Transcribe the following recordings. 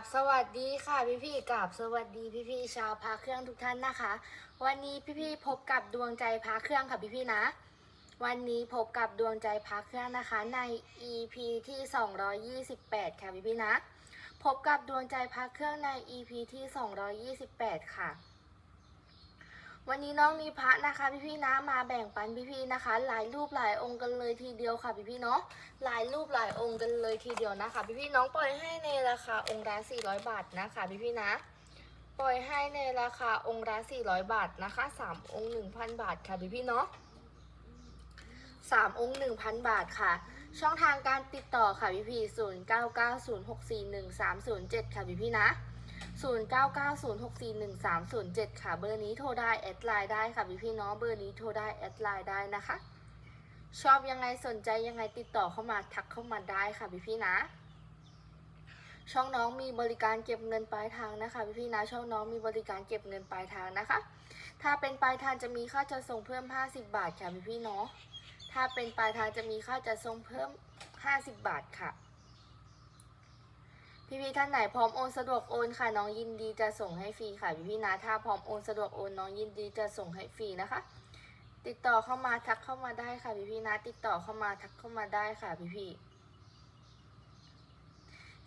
บสวัสดีค่ะพี่พี่กราบสวัสดีพี่พี่ชาวพาเครื่องทุกท่านนะคะ วันนี้พี่พี่พบกับดวงใจพาเครื่องค่ะพี่พี่นะ วันนี้พบกับดวงใจพาเครื่องนะคะใน EP ที่ 228 ค่ะพี่พี่นะ พบกับดวงใจพาเครื่องใน EP ที่ 228 ค่ะ วันนี้น้องมีพระนะคะพี่พี่นะมาแบ่งปันพี่พี่นะคะ หลายรูปหลายองค์กันเลยทีเดียวค่ะพี่พี่เนาะหลายรูปหลายองค์กันเลยทีเดียวนะคะพี่พี่น้องปล่อยให้ในราคาองค์ละ400 บาทนะคะพี่พี่นะปล่อยให้ในราคาองค์ละ400 บาทนะคะ3องค์1,000 บาทค่ะพี่พี่เนาะ3องค์1,000บาทค่ะ ช่องทางการติดต่อค่ะพี่พี่0 9 9 0 6 4 1 3 0 7ค่ะพี่พี่ๆนย์เจ็ดค่ะ0 9 9 0 6 4 1 3 0 7 ค่ะ เบอร์นี้โทรได้แอดไลน์ได้ค่ะพี่พี่ๆเนาะเบอร์นี้โทรได้แอดไลน์ได้นะคะ ชอบยังไงสนใจยังไงติดต่อเข้ามาทักเข้ามาได้ค่ะพี่พี่นะ ช่องน้องมีบริการเก็บเงินปลายทางนะคะพี่พี่นะ ช่องน้องมีบริการเก็บเงินปลายทางนะคะ ถ้าเป็นปลายทางจะมีค่าจะส่งเพิ่ม 50 บาทค่ะพี่พี่ๆเนาะถ้าเป็นปลายทางจะมีค่าจะส่งเพิ่ม 50 บาทค่ะ พี่พี่ๆท่านไหนพร้อมโอนสะดวกโอนค่ะน้องยินดีจะส่งให้ฟรีค่ะพี่พี่นะถ้าพร้อมโอนสะดวกโอนน้องยินดีจะส่งให้ฟรีนะคะ ติดต่อเข้ามาทักเข้ามาได้ค่ะพี่พี่นะติดต่อเข้ามาทักเข้ามาได้ค่ะพี่พี่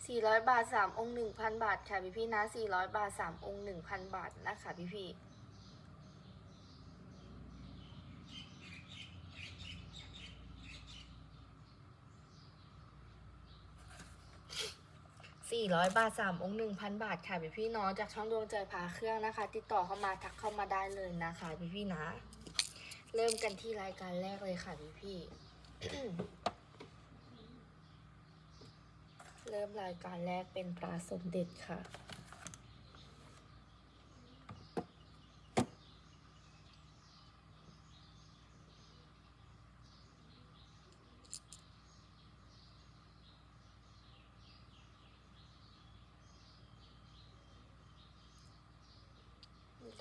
สี่ร้อยบาทสามองค์หนึ่งพันบาทค่ะพี่พี่นะสี่ร้อยบาทสามองค์หนึ่งพันบาทนะคะพี่พี่ สี่ร้อยบาทสามองค์หนึ่งพันบาทค่ะพี่พี่น้องจากช่องดวงใจพาเครื่องนะคะ ติดต่อเข้ามาทักเข้ามาได้เลยนะคะ พี่พี่นะ เริ่มกันที่รายการแรกเลยค่ะพี่พี่เริ่มรายการแรกเป็นปลาสมเด็จค่ะ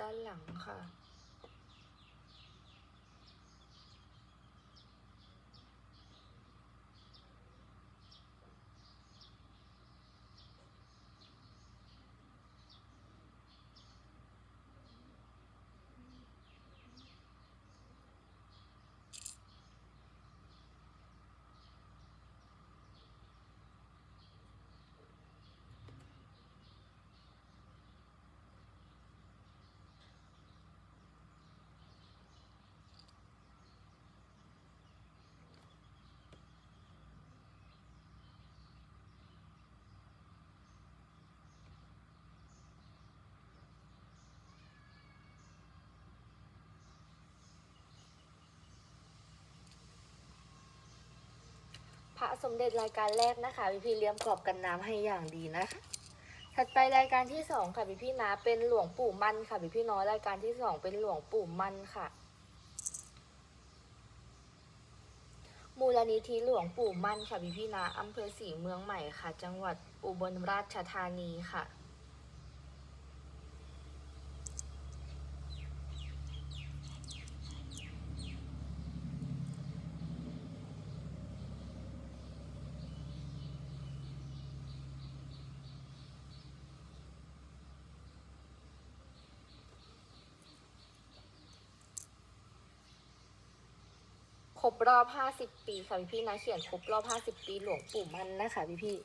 ด้านหลังค่ะ ระสมเด็จรายการแรกนะคะพี่พี่เลี้ยมกรอบกันน้ำให้อย่างดีนะคะถัดไปรายการที่สองค่ะพี่พี่นะเป็นหลวงปู่มั่นค่ะพี่พี่น้อยรายการที่สองเป็นหลวงปู่มั่นค่ะ มูลนิธิหลวงปู่มั่นค่ะพี่พี่นะอำเภอศรีเมืองใหม่ค่ะ จังหวัดอุบลราชธานีค่ะ ครบรอบ 50 ปีค่ะพี่พี่นะเขียนครบรอบ 50 ปีหลวงปู่มันนะคะพี่พี่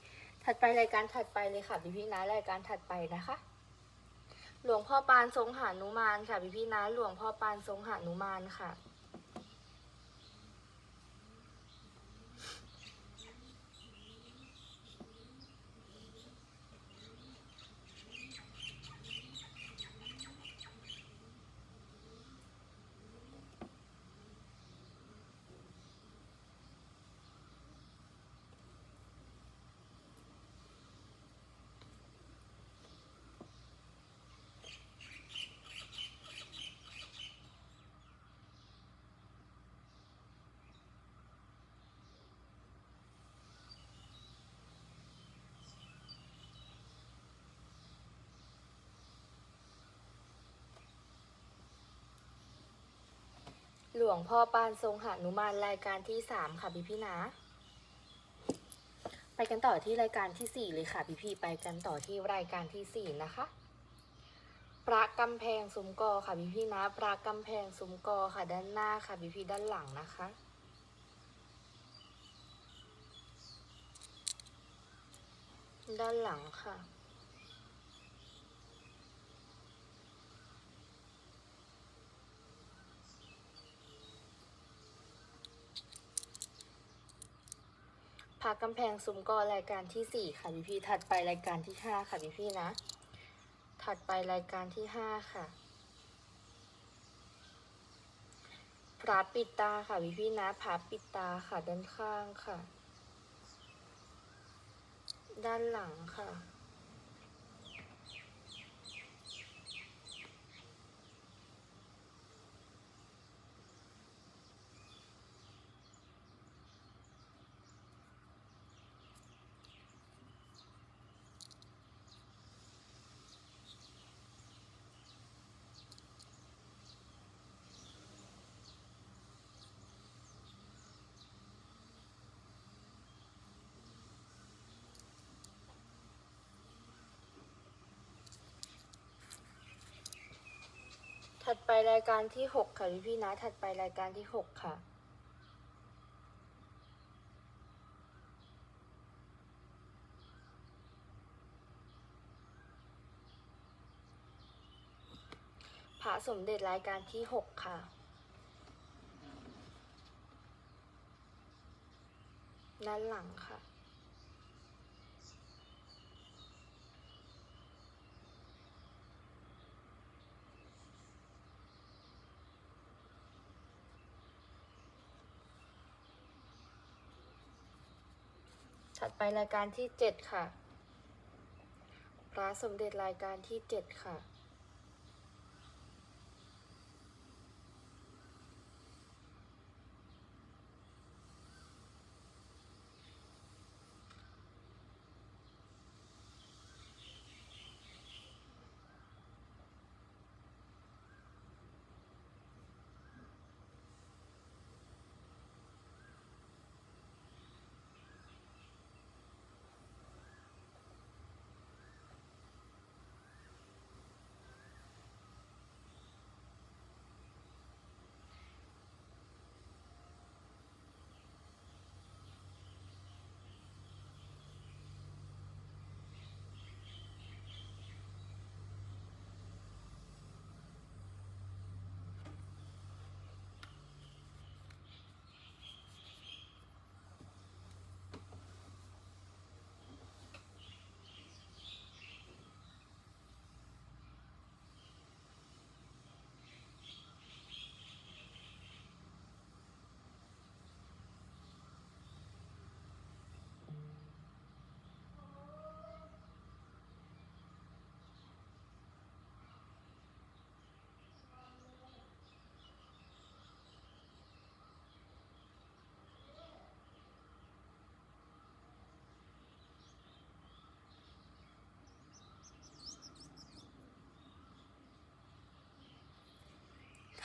ถัดไปรายการถัดไปเลยค่ะพี่พี่นะรายการถัดไปนะคะ หลวงพ่อปานทรงหานุมานค่ะพี่พี่นะหลวงพ่อปานทรงหานุมานค่ะ ห ลวงพ่อปานทรงหานุมานรายการที่สามค่ะพี่พี่นะ ไปกันต่อที่รายการที่สี่เลยค่ะพี่พี่ไปกันต่อที่รายการที่สี่นะคะพระกำแพงซุ้มกอค่ะพี่พี่นะพระกำแพงซุ้มกอค่ะด้านหน้าค่ะพี่พี่ด้านหลังนะคะด้านหลังค่ะ พากำแพงซุ้มกอรายการที่สี่ค่ะพี่พี่ถัดไปรายการที่ห้าค่ะพี่พี่นะ ถัดไปรายการที่ห้าค่ะพระปิดตาค่ะพี่พี่นะพระปิดตาค่ะด้านข้างค่ะ ด้านหลังค่ะ ถัดไปรายการที่หกค่ะพี่พี่ๆนะ ถัดไปรายการที่หกค่ะ พระสมเด็จรายการที่หกค่ะ ด้านหลังค่ะ ถัดไปรายการที่เจ็ดค่ะพระสมเด็จรายการที่เจ็ดค่ะ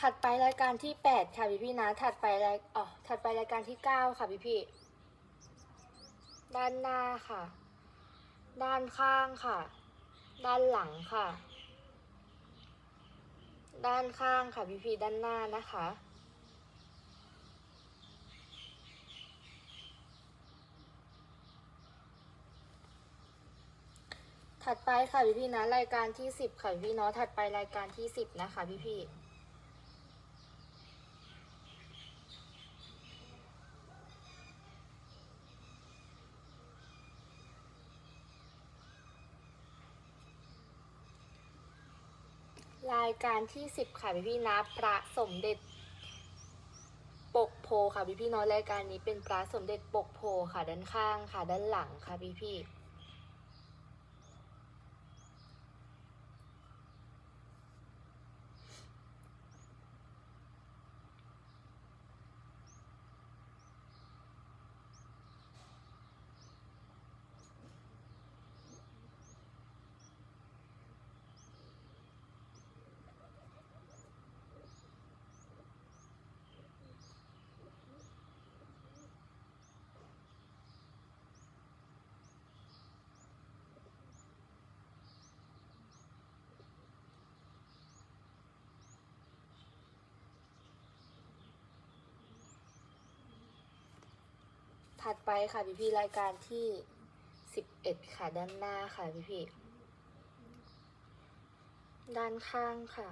ถัดไปรายการที่แปดค่ะพี่พี่นะ ถัดไปรายอ๋อถัดไปรายการที่เก้าค่ะพี่พี่ ด้านหน้าค่ะ ด้านข้างค่ะ ด้านหลังค่ะ ด้านข้างค่ะพี่พี่ด้านหน้านะคะถัดไปค่ะพี่พี่นะรายการที่สิบค่ะพี่เนาะถัดไปรายการที่สิบนะคะพี่พี่ๆ รายการที่สิบค่ะพี่พี่นะพระสมเด็จปกโพค่ะพี่พี่น้อยรายการนี้เป็นพระสมเด็จปกโพค่ะด้านข้างค่ะด้านหลังค่ะพี่พี่ ถัดไปค่ะพี่พี่รายการที่สิบเอ็ดค่ะด้านหน้าค่ะพี่พี่ด้านข้างค่ะ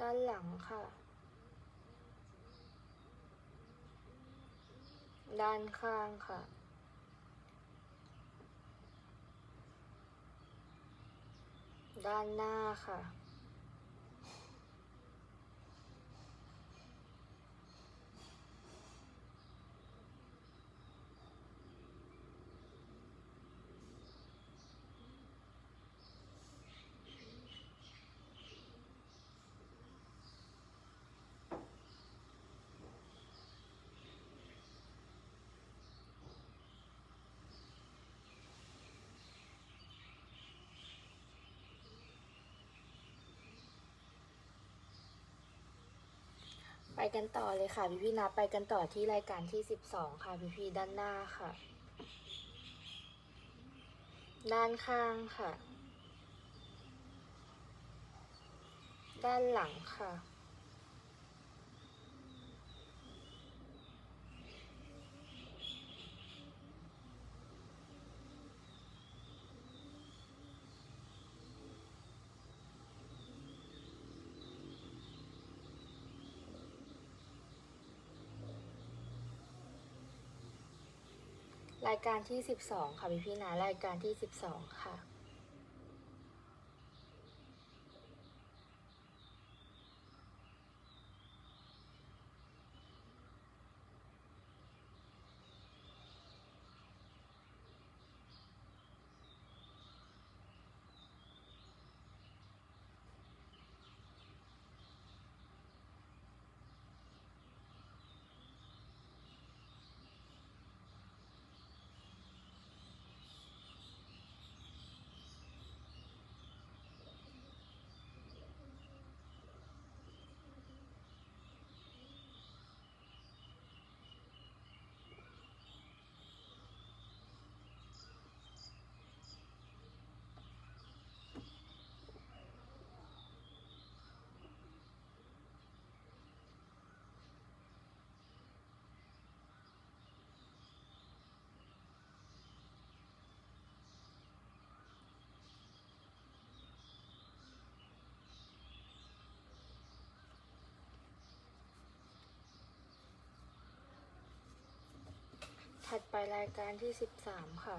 ด้านหลังค่ะ ด้านข้างค่ะด้านหน้าค่ะ กันต่อเลยค่ะพี่พี่นับไปกันต่อที่รายการที่สิบสองค่ะพี่พี่ด้านหน้าค่ะ ด้านข้างค่ะ ด้านหลังค่ะ รายการที่สิบสองค่ะพี่พี่นะ รายการที่สิบสองค่ะ ถัดไปรายการที่สิบสามค่ะ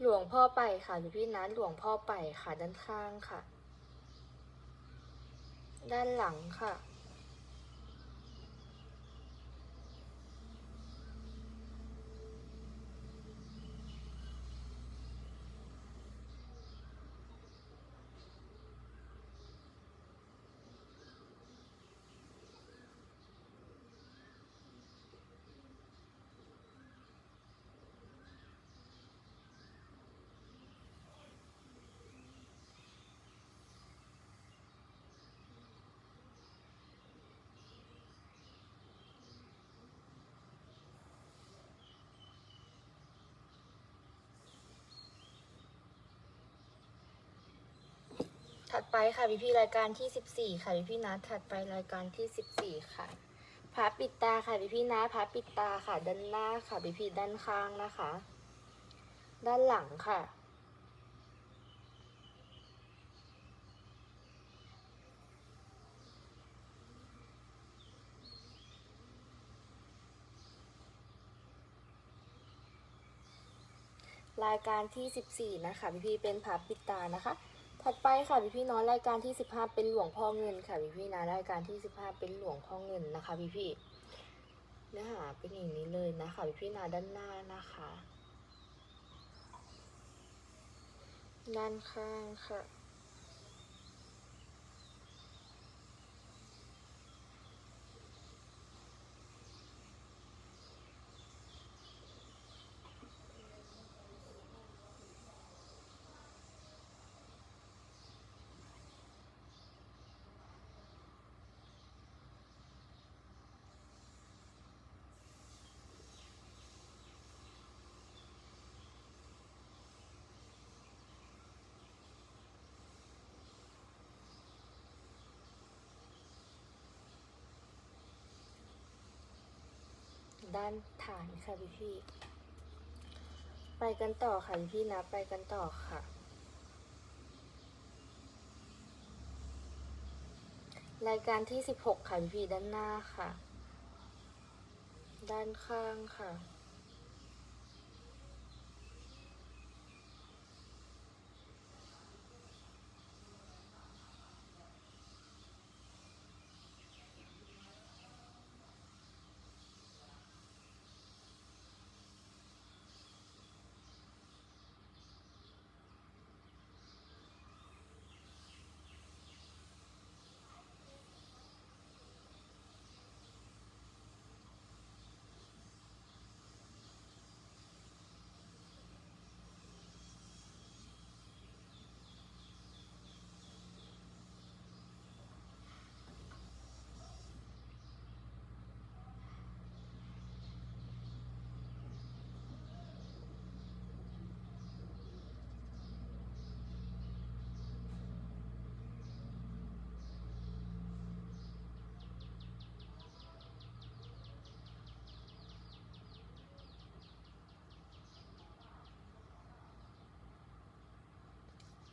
หลวงพ่อไปค่ะพี่พี่นัทหลวงพ่อไปค่ะด้านข้างค่ะ ด้านหลังค่ะ ไปค่ะพี่พี่รายการที่สิบสี่ค่ะพี่พี่ๆนะถัดไปรายการที่สิบสี่ค่ะพระปิดตาค่ะพี่พี่ๆนะพระปิดตาค่ะ ด้านหน้าค่ะพี่พี่ด้านข้างนะคะ ด้านหลังค่ะรายการที่ 14 นะคะ พี่พี่เป็นพระปิดตานะคะ ถัดไปค่ะพี่พี่น้องรายการที่ 15 เป็นหลวงพ่อเงินค่ะพี่พี่นะรายการที่ 15 เป็นหลวงพ่อเงินนะคะพี่พี่เนื้อหาเป็นอย่างนี้เลยนะคะพี่พี่นาด้านหน้านะคะ ด้านข้างค่ะ ด้านฐานค่ะพี่พี่ ไปกันต่อค่ะพี่พี่นะ ไปกันต่อค่ะ รายการที่สิบหกค่ะพี่พี่ด้านหน้าค่ะ ด้านข้างค่ะ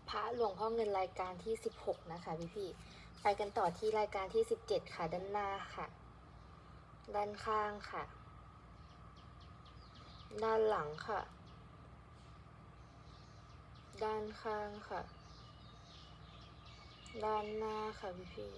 พระหลวงพ่อเงินรายการที่สิบหกนะคะพี่พี่ๆไปกันต่อที่รายการที่สิบเจ็ดค่ะด้านหน้าค่ะ ด้านข้างค่ะ ด้านหลังค่ะ ด้านข้างค่ะ ด้านหน้าค่ะพี่พี่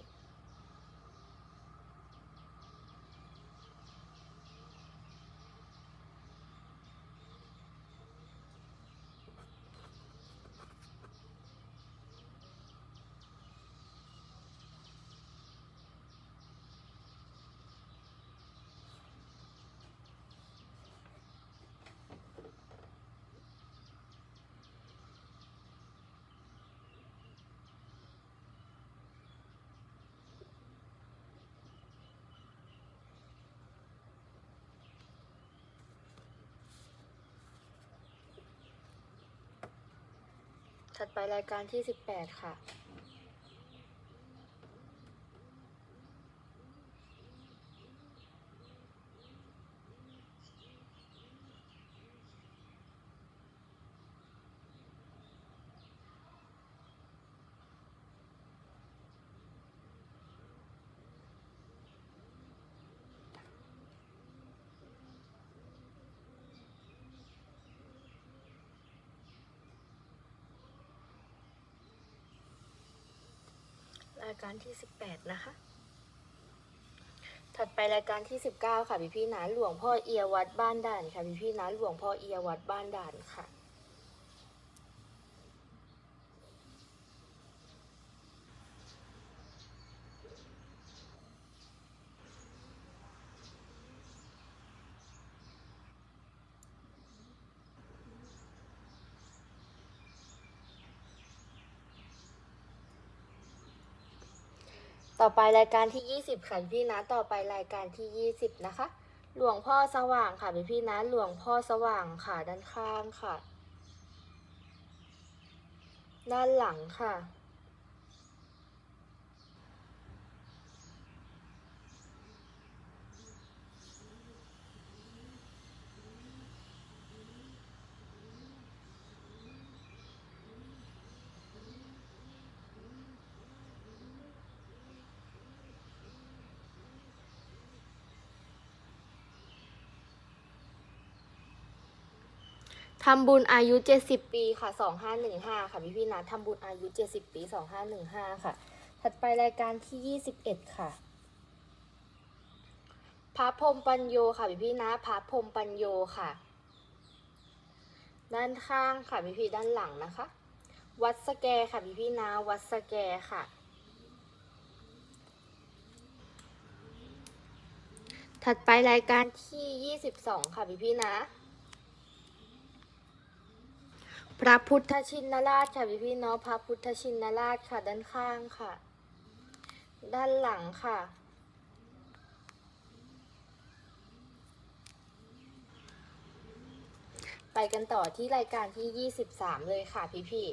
ถัดไปรายการที่สิบแปดค่ะ ราย การที่สิบแปดนะคะ ถัดไปรายการที่สิบเก้าค่ะพี่พี่นะหลวงพ่อเอียวัดบ้านด่านค่ะพี่พี่นะหลวงพ่อเอียวัดบ้านด่านค่ะ ต่อไปรายการที่ 20 ค่ะพี่นะ ต่อไปรายการที่ 20 นะคะ หลวงพ่อสว่างค่ะพี่พี่นะ หลวงพ่อสว่างค่ะด้านข้างค่ะ ด้านหลังค่ะ ทำบุญอายุ 70 ปีค่ะ 2515 ค่ะพี่พี่นะทำบุญอายุ 70 ปี 2515 ค่ะ ถัดไปรายการที่ 21 ค่ะ พระพรมปัญโยค่ะพี่พี่นะพระพรมปัญโยค่ะ ด้านข้างค่ะพี่พี่ด้านหลังนะคะ วัดสแกค่ะพี่พี่นะวัดสแกค่ะ ถัดไปรายการที่ 22 ค่ะพี่พี่นะ พระพุทธชินราชค่ะพี่พี่เนาะพระพุทธชินราชค่ะ ด้านข้างค่ะ ด้านหลังค่ะ ไปกันต่อที่รายการที่ 23 เลยค่ะพี่พี่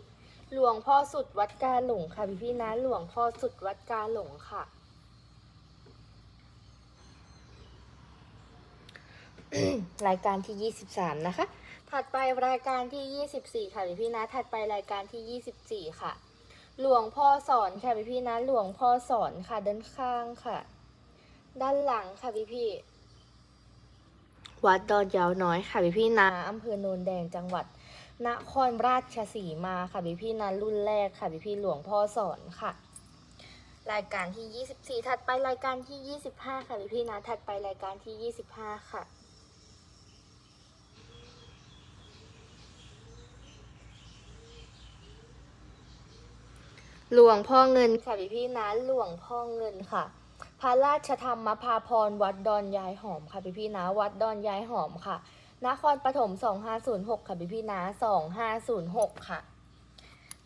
หลวงพ่อสุดวัดกาหลงค่ะพี่พี่นะหลวงพ่อสุดวัดกาหลงค่ะรายการที่ 23 นะคะ ถัดไปรายการที่ 24 ค่ะพี่พี่ๆนะ ถัดไปรายการที่ 24 ค่ะ หลวงพ่อสอนค่ะพี่พี่ๆนะ หลวงพ่อสอนค่ะด้านข้างค่ะ ด้านหลังค่ะพี่พี่ๆวัดดอนยาวน้อยค่ะพี่พี่ๆนะอำเภอโนนแดงจังหวัดนครราชสีมาค่ะพี่พี่ๆนะรุ่นแรกค่ะพี่พี่ๆหลวงพ่อสอนค่ะ รายการที่ 24 ถัดไปรายการที่ 25 ค่ะพี่พี่ๆนะถัดไปรายการที่ 25 ค่ะ หลวงพ่อเงินค่ะพี่พี่นะหลวงพ่อเงินค่ะ พระราชธรรมภาพรวัดดอนยายหอมค่ะพี่พี่นะ วัดดอนยายหอมค่ะ นครปฐม2506 ค่ะพี่พี่นะ2506 ค่ะ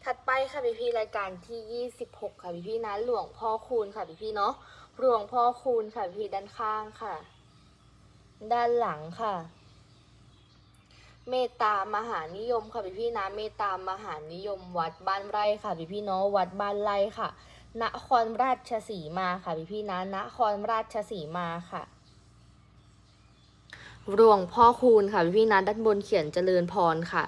ถัดไปค่ะพี่พี่รายการที่ 26 ค่ะพี่พี่นะหลวงพ่อคูณค่ะพี่พี่เนาะหลวงพ่อคูณค่ะพี่พี่ด้านข้างค่ะ ด้านหลังค่ะ เมตตามหานิยมค่ะพี่พี่นะเมตตามหานิยมวัดบ้านไร่ค่ะพี่พี่เนาะวัดบ้านไร่ค่ะ นครราชสีมาค่ะพี่พี่นะนครราชสีมาค่ะหลวงพ่อคูณค่ะพี่พี่นะด้านบนเขียนเจริญพรค่ะ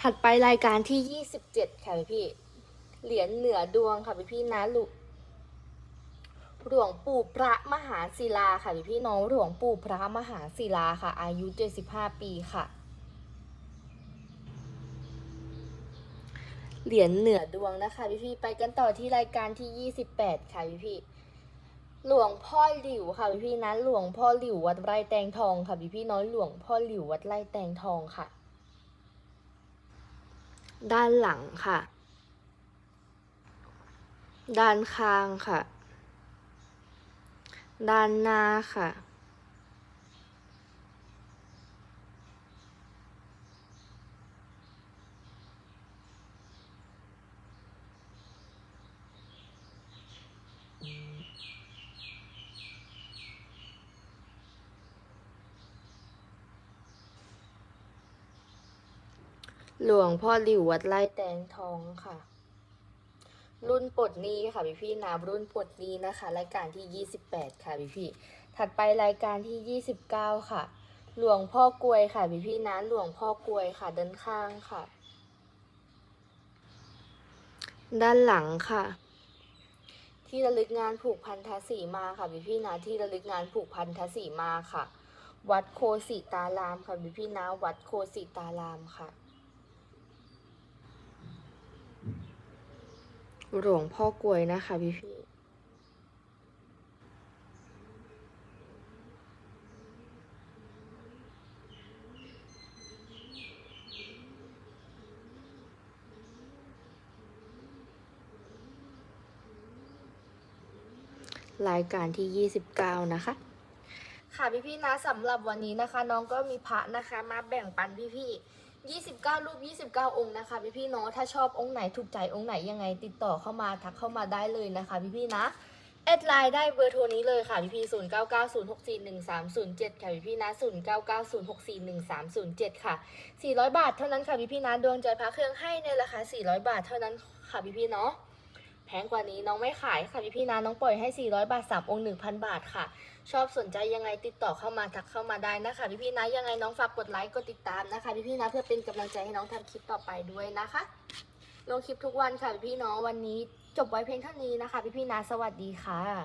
ถัดไปรายการที่ 27 ค่ะพี่พี่ เหรียญเหนือดวงค่ะพี่พี่นะหลุ หลวงปู่พระมหาศิลาค่ะพี่น้องหลวงปู่พระมหาศิลาค่ะ อายุ 75 ปีค่ะ เหรียญเหนือดวงนะคะพี่พี่ๆไปกันต่อที่รายการที่ 28 ค่ะพี่พี่ๆหลวงพ่อหลิวค่ะพี่พี่ๆนะหลวงพ่อหลิววัดไร่แตงทองค่ะพี่พี่ๆน้อยหลวงพ่อหลิววัดไร่แตงทองค่ะ ด้านหลังค่ะ ด้านข้างค่ะ ด้านหน้าค่ะ หลวงพ่อหลิววัดไร่แตงทองค่ะ รุ่นปลดหนี้ค่ะพี่พี่ๆนะรุ่นปลดหนี้นะคะ รายการที่ 28 ค่ะพี่พี่ถัดไปรายการที่ 29 ค่ะ หลวงพ่อกลวยค่ะพี่พี่นะหลวงพ่อกลวยค่ะด้านข้างค่ะ ด้านหลังค่ะ ที่ระลึกงานผูกพันธสีมาค่ะพี่พี่นะที่ระลึกงานผูกพันธสีมาค่ะ วัดโคสิตารามค่ะพี่พี่นะวัดโคสิตารามค่ะ หลวงพ่อกลวยนะคะพี่พี่รายการที่ 29 นะคะ ค่ะพี่พี่นะสำหรับวันนี้นะคะ น้องก็มีพระนะคะ มาแบ่งปันพี่พี่ 29 รูป 29 องค์นะคะ พี่พี่เนาะถ้าชอบองค์ไหนถูกใจองค์ไหนยังไงติดต่อเข้ามาทักเข้ามาได้เลยนะคะ พี่พี่นะแอดไลน์ได้เบอร์โทรนี้เลยค่ะพี่พี่ศูนย์เก้าเก้าศูนย์หกสี่หนึ่งสามศูนย์เจ็ดค่ะพี่พี่นะศูนย์เก้าเก้าศูนย์หกสี่หนึ่งสามศูนย์เจ็ดค่ะสี่ร้อยบาทเท่านั้นค่ะพี่พี่นะดวงใจพระเครื่องให้ในราคาสี่ร้อยบาทเท่านั้นค่ะพี่พี่เนาะแพงกว่านี้น้องไม่ขายค่ะพี่พี่นะน้องปล่อยให้สี่ร้อยบาทสามองค์หนึ่งพันบาทค่ะ ชอบสนใจยังไงติดต่อเข้ามาทักเข้ามาได้นะคะ พี่พี่ๆนะยังไงน้องฝากกดไลค์กดติดตามนะคะ พี่พี่ๆนะเพื่อเป็นกำลังใจให้น้องทำคลิปต่อไปด้วยนะคะลงคลิปทุกวันค่ะพี่พี่ๆเนาะวันนี้จบไว้เพียงเท่านี้นะคะ พี่พี่ๆนะสวัสดีค่ะ